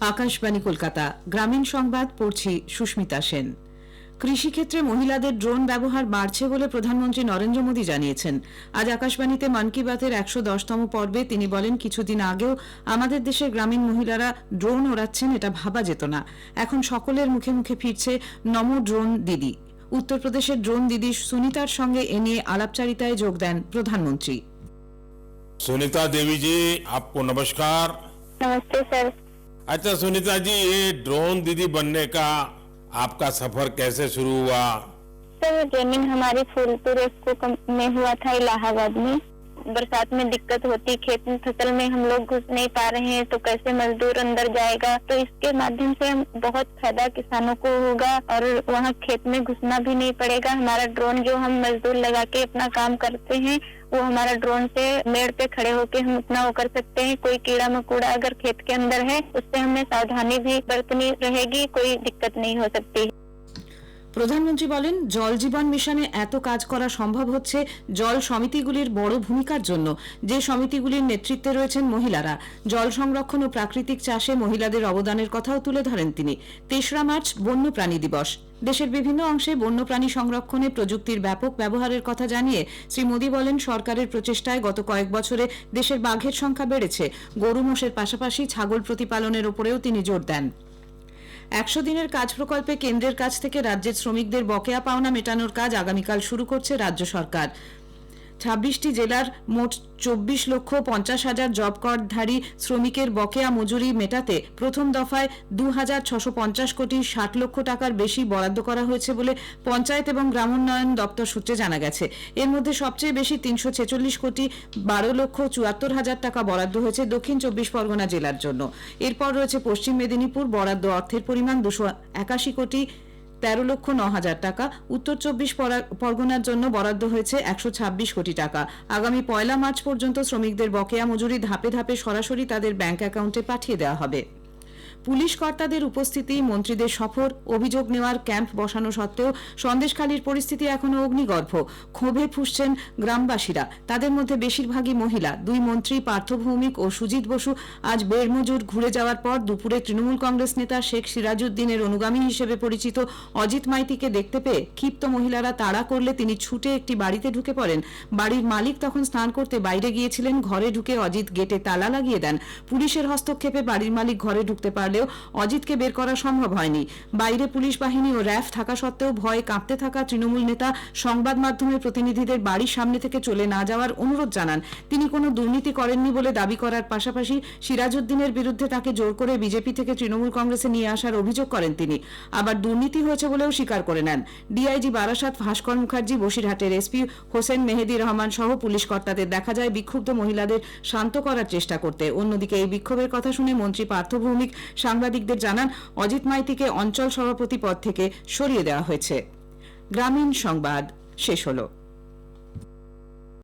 আকাশবাণী কলকাতা। গ্রামীণ সংবাদ পড়ছি সুস্মিতা সেন। কৃষিক্ষেত্রে মহিলাদের ড্রোন ব্যবহার বাড়ছে বলে প্রধানমন্ত্রী নরেন্দ্র মোদী জানিয়েছেন। আজ আকাশবাণীতে মন কি বাতের একশো দশতম পর্বে তিনি বলেন কিছুদিন আগেও আমাদের দেশের গ্রামীণ মহিলারা ড্রোন ওড়াচ্ছেন এটা ভাবা যেত না। এখন সকলের মুখে মুখে ফিরছে নমো ড্রোন দিদি। উত্তরপ্রদেশের ড্রোন দিদি সুনিতার সঙ্গে এ নিয়ে আলাপচারিতায় যোগ দেন প্রধানমন্ত্রী। সুনিতা দেবীজি আপকো নমস্কার। নমস্তে স্যার। अच्छा सुनीता जी, ये ड्रोन दीदी बनने का आपका सफ़र कैसे शुरू हुआ? सर ट्रेनिंग हमारी फूलपुर में हुआ था, इलाहाबाद में। बरसात में दिक्कत होती, खेत में, फ़सल में हम लोग घुस नहीं पा रहे हैं तो कैसे मजदूर अंदर जाएगा? तो इसके माध्यम से बहुत फ़ायदा किसानों को होगा, और वहाँ खेत में घुसना भी नहीं पड़ेगा। हमारा ड्रोन जो हम मजदूर लगा के अपना काम करते हैं वो हमारा ड्रोन से मेड़ पे खड़े होके हम अपना वो कर सकते हैं। कोई कीड़ा मकोड़ा अगर खेत के अंदर है, उससे हमें सावधानी भी बरतनी रहेगी, कोई दिक्कत नहीं हो सकती। প্রধানমন্ত্রী বলেন, জল জীবন মিশনে এত কাজ করা সম্ভব হচ্ছে জল সমিতিগুলির বড় ভূমিকার জন্য। যে সমিতিগুলির নেতৃত্বে রয়েছেন মহিলারা। জল সংরক্ষণ ও প্রাকৃতিক চাষে মহিলাদের অবদানের কথাও তুলে ধরেন তিনি। তেসরা মার্চ, বন্যপ্রাণী দিবস। দেশের বিভিন্ন অংশে বন্যপ্রাণী সংরক্ষণে প্রযুক্তির ব্যাপক ব্যবহারের কথা জানিয়ে শ্রী মোদী বলেন, সরকারের প্রচেষ্টায় গত কয়েক বছরে দেশের বাঘের সংখ্যা বেড়েছে। গরু, মোষের পাশাপাশি ছাগল প্রতিপালনের ওপরেও তিনি জোর দেন। একশো দিনের কাজ প্রকল্পে কেন্দ্রের কাছ থেকে রাজ্যের শ্রমিকদের বকেয়া পাওনা মেটানোর কাজ আগামীকাল শুরু করছে রাজ্য সরকার। ছাব্বিশটি জেলার মোট চব্বিশ লক্ষ পঞ্চাশ হাজার জব কার্ডধারী শ্রমিকের বকেয়া মজুরি মেটাতে প্রথম দফায় দু হাজার ছশো পঞ্চাশ কোটি ষাট লক্ষ টাকার বেশি বরাদ্দ করা হয়েছে বলে পঞ্চায়েত এবং গ্রামোন্নয়ন দপ্তর সূত্রে জানা গেছে। এর মধ্যে সবচেয়ে বেশি তিনশো ছেচল্লিশ কোটি বারো লক্ষ চুয়াত্তর হাজার টাকা বরাদ্দ হয়েছে দক্ষিণ চব্বিশ পরগনা জেলার জন্য। এরপর রয়েছে পশ্চিম মেদিনীপুর, বরাদ্দ অর্থের পরিমাণ দুশো একাশি কোটি তেরো লক্ষ ন হাজার টাকা। উত্তর চব্বিশ পরা- পরগনার জন্য বরাদ্দ হয়েছে একশো ছাব্বিশ কোটি টাকা। আগামী পয়লা মার্চ পর্যন্ত শ্রমিকদের বকেয়া মজুরি ধাপে ধাপে সরাসরি তাদের ব্যাংক অ্যাকাউন্টে পাঠিয়ে দেওয়া হবে। পুলিশ কর্তাদের উপস্থিতি, মন্ত্রীদের সফর, অভিযোগ নেওয়ার ক্যাম্প বসানো সত্ত্বেও সন্দেশখালীর পরিস্থিতি এখনও অগ্নিগর্ভ। ক্ষোভে ফুসছেন গ্রামবাসীরা। তাদের মধ্যে বেশিরভাগই মহিলা। দুই মন্ত্রী পার্থ ভৌমিক ও সুজিত বসু আজ বেরমজুর ঘুরে যাওয়ার পর দুপুরে তৃণমূল কংগ্রেস নেতা শেখ সিরাজউদ্দিনের অনুগামী হিসেবে পরিচিত অজিত মাইতিকে দেখতে পেয়ে ক্ষিপ্ত মহিলারা তাড়া করলে তিনি ছুটে একটি বাড়িতে ঢুকে পড়েন। বাড়ির মালিক তখন স্নান করতে বাইরে গিয়েছিলেন। ঘরে ঢুকে অজিত গেটে তালা লাগিয়ে দেন। পুলিশের হস্তক্ষেপে বাড়ির মালিক ঘরে ঢুকতে পারলেও অজিতকে বের করা সম্ভব হয়নি। বাইরে পুলিশ বাহিনী ও র্যাফ থাকা সত্ত্বেও ভয়ে কাঁপতে থাকা তৃণমূল নেতা সংবাদ মাধ্যমের প্রতিনিধিদের বাড়ির সামনে থেকে চলে না যাওয়ার অনুরোধ জানান। তিনি কোনো দুর্নীতি করেননি বলে দাবি করার পাশাপাশি সিরাজউদ্দিনের বিরুদ্ধে তাকে জোর করে বিজেপি থেকে তৃণমূল কংগ্রেসে নিয়ে আসার অভিযোগ করেন তিনি। আবার দুর্নীতি হয়েছে বলেও স্বীকার করে নেন। ডিআইজি বারাসাত, ভাস্কর মুখার্জি, বসিরহাটের এসপি হোসেন মেহেদি রহমান সহ পুলিশ কর্তাদের দেখা যায় বিক্ষুব্ধ মহিলাদের শান্ত করার চেষ্টা করতে। অন্যদিকে এই বিক্ষোভের কথা শুনে মন্ত্রী পার্থ ভৌমিক সাংবাদিকদের জানান, অজিত মাইতিকে অঞ্চল সভাপতি পদ থেকে সরিয়ে দেওয়া হয়েছে। গ্রামীণ সংবাদ, শেষ হলো।